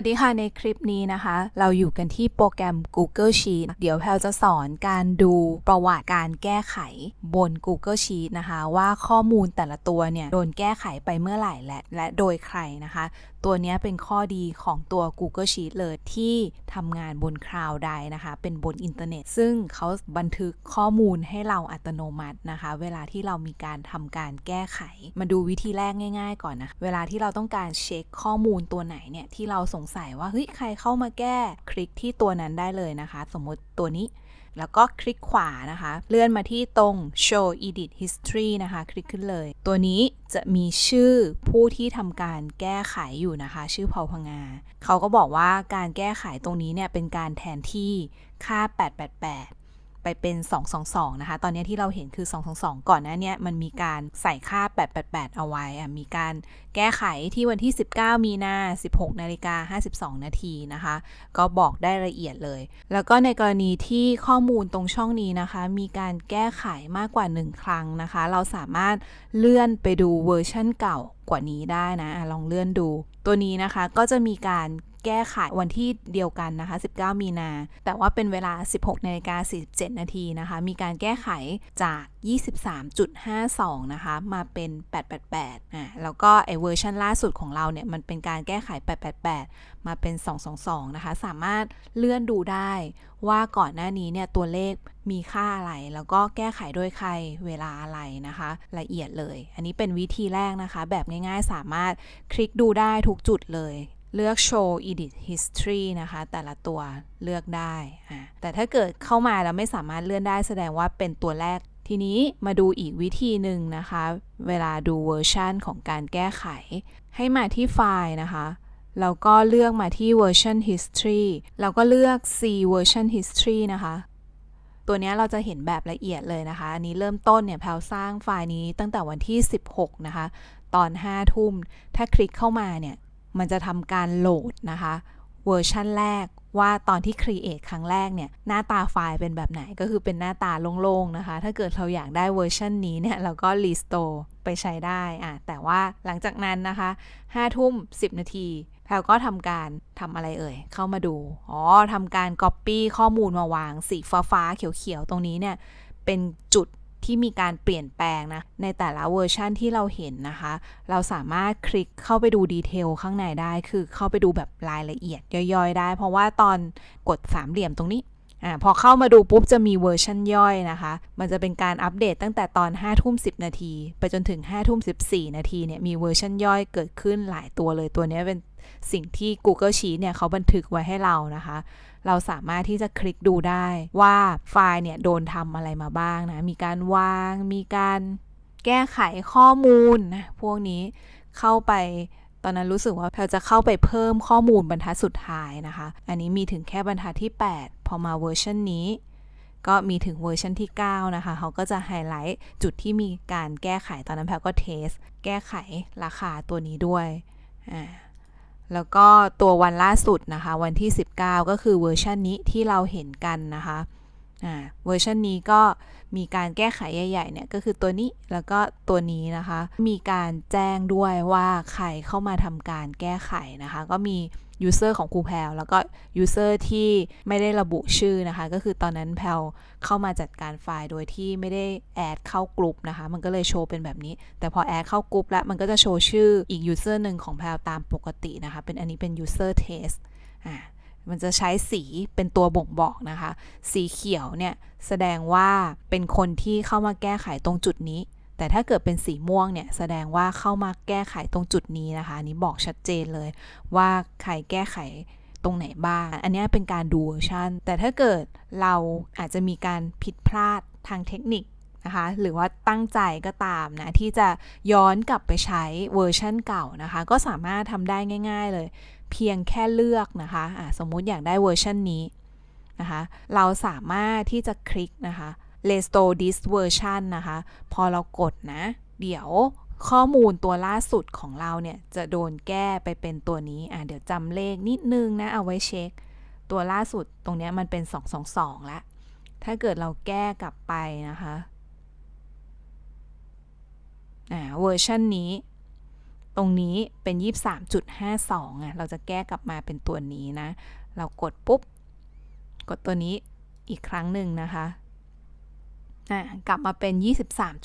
สวัสดีค่ะในคลิปนี้นะคะ เราอยู่กันที่โปรแกรม Google Sheet เดี๋ยวแพลจะสอนการดูประวัติการแก้ไขบน Google Sheet นะคะ ว่าข้อมูลแต่ละตัวเนี่ย โดนแก้ไขไปเมื่อไหร่และและโดยใครนะคะ ตัวนี้เป็นข้อดีของตัว Google Sheet เลยที่ทำงานบนคลาวด์ใดนะคะ เป็นบนอินเทอร์เน็ต ซึ่งเขาบันทึกข้อมูลให้เราอัตโนมัตินะคะ เวลาที่เรามีการทำการแก้ไข มาดูวิธีแรกง่าย ๆ ก่อนนะ เวลาที่เราต้องการเช็คข้อมูลตัวไหนเนี่ยที่เราสงสัยว่าเฮ้ยใครเข้ามาแก้ คลิกที่ตัวนั้นได้เลยนะคะ สมมติตัวนี้ แล้วก็คลิกขวานะคะ เลื่อนมาที่ตรง show edit history นะคะ คลิกขึ้นเลย ตัวนี้จะมีชื่อผู้ที่ทำการแก้ไขอยู่นะคะ ชื่อเผาพงา เขาก็บอกว่าการแก้ไขตรงนี้เนี่ยเป็นการแทนที่ค่า 888 ไปเป็น 222 นะคะ ตอนนี้ที่เราเห็นคือ 222 ก่อนหน้านี้มันมีการใส่ค่า 888 เอาไว้อะมีการแก้ไขที่วันที่ 19 มีนา 16 นาฬิกา 52 นาทีนะคะ ก็บอกได้ละเอียดเลย แล้วก็ในกรณีที่ข้อมูลตรงช่องนี้นะคะ มีการแก้ไขมากกว่า 1 ครั้งนะคะ เราสามารถเลื่อนไปดูเวอร์ชั่นเก่ากว่านี้ได้นะอะลองเลื่อนดู ตัวนี้นะคะก็จะมีการ แก้ไขวันที่เดียวกันนะคะ 19 มีนา แต่ว่าเป็นเวลา 16นาฬิกา47 นาทีนะคะ มีการแก้ไขจาก 23.52 นะคะ มาเป็น 888อ่าแล้วก็ไอเวอร์ชันล่าสุดของเราเนี่ย มันเป็นการแก้ไข 888 มาเป็น 222 นะคะ สามารถเลื่อนดูได้ว่าก่อนหน้านี้เนี่ย ตัวเลขมีค่าอะไร แล้วก็แก้ไขโดยใครเวลาอะไรนะคะ ละเอียดเลย อันนี้เป็นวิธีแรกนะคะ แบบง่ายๆ สามารถคลิกดูได้ทุกจุดเลย เลือก show edit history นะคะ แต่ละตัวเลือกได้แต่ถ้าเกิดเข้ามาแล้วไม่สามารถเลื่อนได้แสดงว่าเป็นตัวแรก ทีนี้มาดูอีกวิธีหนึ่งนะคะ เวลาดูเวอร์ชันของการแก้ไข ให้มาที่ไฟล์นะคะแล้วก็เลือกมาที่ version history แล้วก็เลือก C version history นะคะ ตัวนี้เราจะเห็นแบบละเอียดเลยนะคะ อันนี้เริ่มต้นเนี่ยแพลสร้างไฟล์นี้ตั้งแต่วันที่ 16 นะคะ ตอน 5 ทุ่ม ถ้าคลิกเข้ามาเนี่ย มันจะทำการโหลดนะคะเวอร์ชันแรกว่าตอนที่ create ครั้งแรกเนี่ยหน้าตาไฟล์เป็นแบบไหนก็คือเป็นหน้าตาโล่งๆนะคะ ถ้าเกิดเราอยากได้เวอร์ชันนี้เนี่ยเราก็ restore ไปใช้ได้อะแต่ว่าหลังจากนั้นนะคะ5ทุ่ม 10 นาทีแพลก็ทำการทำอะไรเอ่ย เข้ามาดู อ๋อทำการ copy ข้อมูลมาวางสีฟ้าๆเขียวๆ ตรงนี้เนี่ยเป็นจุด ที่มีการเปลี่ยนแปลงนะ ในแต่ละเวอร์ชันที่เราเห็นนะคะ เราสามารถคลิกเข้าไปดูดีเทลข้างในได้ คือเข้าไปดูแบบรายละเอียดย่อยๆ ได้ เพราะว่าตอนกดสามเหลี่ยมตรงนี้อ่าพอเข้ามาดูปุ๊บจะมีเวอร์ชันย่อยนะคะ มันจะเป็นการอัปเดตตั้งแต่ตอน5ทุ่ม10 นาที ไปจนถึง5ทุ่ม14 นาทีเนี่ยมีเวอร์ชันย่อยเกิดขึ้นหลายตัวเลยตัวนี้เป็น สิ่งที่ Google Sheet เนี่ยเขาบันทึกไว้ให้เรานะคะ เราสามารถที่จะคลิกดูได้ว่าไฟล์เนี่ยโดนทำอะไรมาบ้างนะ มีการวาง มีการแก้ไขข้อมูลนะพวกนี้เข้าไปตอนนั้นรู้สึกว่าแพลจะเข้าไปเพิ่มข้อมูลบรรทัดสุดท้ายนะคะ อันนี้มีถึงแค่บรรทัดที่ 8 พอมาเวอร์ชันนี้ ก็มีถึงเวอร์ชันที่ 9 นะคะ เขาก็จะไฮไลท์จุดที่มีการแก้ไขตอนนั้นแพลก็เทส แก้ไขราคาตัวนี้ด้วยอ่า แล้วก็ตัววันล่าสุดนะคะ วันที่ 19 ก็คือเวอร์ชันนี้ที่เราเห็นกันนะคะอ่าเวอร์ชันนี้ก็มีการแก้ไขใหญ่ๆเนี่ยก็คือตัวนี้แล้วก็ตัวนี้นะคะ มีการแจ้งด้วยว่าใครเข้ามาทำการแก้ไขนะคะ ก็มี user ของครูแพลแล้วก็ user ที่ไม่ได้ระบุชื่อนะคะ ก็คือตอนนั้นแพลเข้ามาจัดการไฟล์โดยที่ไม่ได้แอดเข้ากลุ่มนะคะ มันก็เลยโชว์เป็นแบบนี้ แต่พอแอดเข้ากลุ่มแล้วมันก็จะโชว์ชื่ออีก user หนึ่งของแพลตามปกตินะคะ เป็นอันนี้เป็น user test อ่ามันจะใช้สีเป็นตัวบ่งบอกนะคะ สีเขียวเนี่ยแสดงว่าเป็นคนที่เข้ามาแก้ไขตรงจุดนี้ แต่ถ้าเกิดเป็นสีม่วงเนี่ยแสดงว่าเข้ามาแก้ไขตรงจุดนี้นะคะนนี้บอกชัดเจนเลย ว่าใครแก้ไขตรงไหนบ้าง อันนี้เป็นการดูเวอร์ชันแต่ถ้าเกิดเราอาจจะมีการผิดพลาดทางเทคนิคนะคะหรือว่าตั้งใจก็ตามนะ ที่จะย้อนกลับไปใช้เวอร์ชันเก่านะคะ ก็สามารถทำได้ง่าย ๆเลย เพียงแค่เลือกนะคะะสมมุติอยากได้เวอร์ชันนี้นะคะ เราสามารถที่จะคลิกนะคะ restore this version นะคะ พอเรากดนะ เดี๋ยวข้อมูลตัวล่าสุดของเราเนี่ย จะโดนแก้ไปเป็นตัวนี้อะเดี๋ยวจำเลขนิดนึงนะ เอาไว้เช็ค ตัวล่าสุดตรงนี้มันเป็น 222แล้วถ้าเกิดเราแก้กลับไปนะคะอ่าเวอร์ชันนี้ ตรงนี้เป็น 23.52อะเราจะแก้กลับมาเป็นตัวนี้นะ เรากดปุ๊บ กดตัวนี้อีกครั้งหนึ่งนะคะ กลับมาเป็น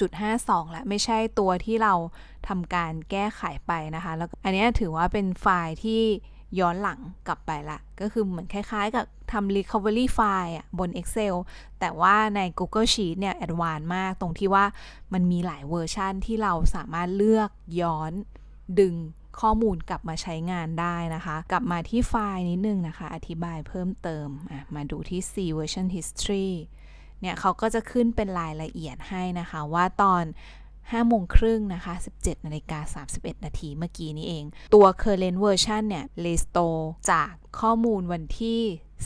23.52 แล้วไม่ใช่ตัวที่เราทำการแก้ไขไปนะคะ แล้วอันนี้ถือว่าเป็นไฟล์ที่ย้อนหลังกลับไปละ ก็คือเหมือนคล้ายๆกับทำ recovery file บน Excel แต่ว่าใน Google Sheet เนี่ย a d v a n c e มากตรงที่ว่ามันมีหลายเวอร์ชันที่เราสามารถเลือกย้อนดึงข้อมูลกลับมาใช้งานได้นะคะ กลับมาที่ไฟล์นิดนึงนะคะ อธิบายเพิ่มเติม มาดูที่ C version history เนี่ยเขาก็จะขึ้นเป็นรายละเอียดให้นะคะ ว่าตอน 5โมงครึ่งนะคะ 17นาฬิกา31 นาทีเมื่อกี้นี้เอง ตัว current version เนี่ย restore จากข้อมูลวันที่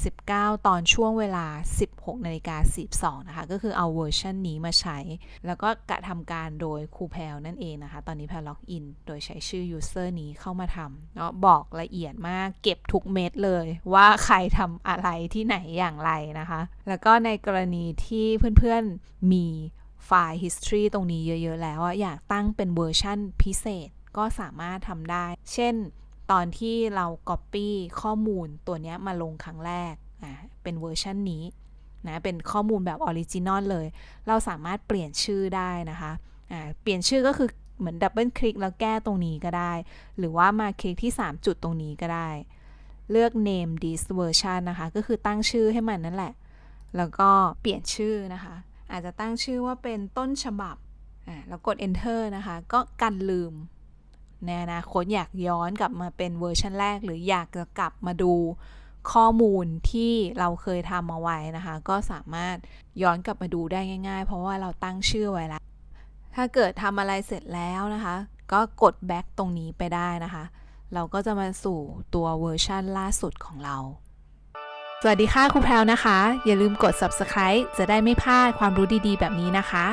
19 ตอนช่วงเวลา 16นาฬิกา42 นะคะ ก็คือเอาเวอร์ชันนี้มาใช้ แล้วก็กระทำการโดยครูแพลนั่นเองนะคะ ตอนนี้แพลล็อกอิน โดยใช้ชื่อ user นี้เข้ามาทำเนาะบอกละเอียดมาก เก็บทุกเม็ดเลย ว่าใครทำอะไรที่ไหนอย่างไรนะคะ แล้วก็ในกรณีที่เพื่อนๆมี ไฟล์ history ตรงนี้เยอะ ๆ แล้วอยากตั้งเป็นเวอร์ชั่นพิเศษก็สามารถทำได้ เช่น ตอนที่เรา Copy ข้อมูลตัวนี้มาลงครั้งแรกอ่าเป็นเวอร์ชันนี้นะเป็นข้อมูลแบบออริจินอลเลย เราสามารถเปลี่ยนชื่อได้นะคะอ่าเปลี่ยนชื่อก็คือเหมือนดับเบิลคลิกแล้วแก้ตรงนี้ก็ได้ หรือว่ามาคลิกที่ 3 จุดตรงนี้ก็ได้ เลือก name this version นะคะ ก็คือตั้งชื่อให้มันนั่นแหละ แล้วก็เปลี่ยนชื่อนะคะ อาจจะตั้งชื่อว่าเป็นต้นฉบับอ่าแล้วกด enter นะคะ ก็กันลืมในอนาคตอยากย้อนกลับมาเป็นเวอร์ชันแรก หรืออยากจะกลับมาดูข้อมูลที่เราเคยทำเอาไว้นะคะ ก็สามารถย้อนกลับมาดูได้ง่าย ๆ เพราะว่าเราตั้งชื่อไว้แล้ว ถ้าเกิดทำอะไรเสร็จแล้วนะคะ ก็กด back ตรงนี้ไปได้นะคะ เราก็จะมาสู่ตัวเวอร์ชันล่าสุดของเรา สวัสดีค่ะครูแพรวนะคะ อย่าลืมกด subscribe จะได้ไม่พลาดความรู้ดีๆ แบบนี้นะคะ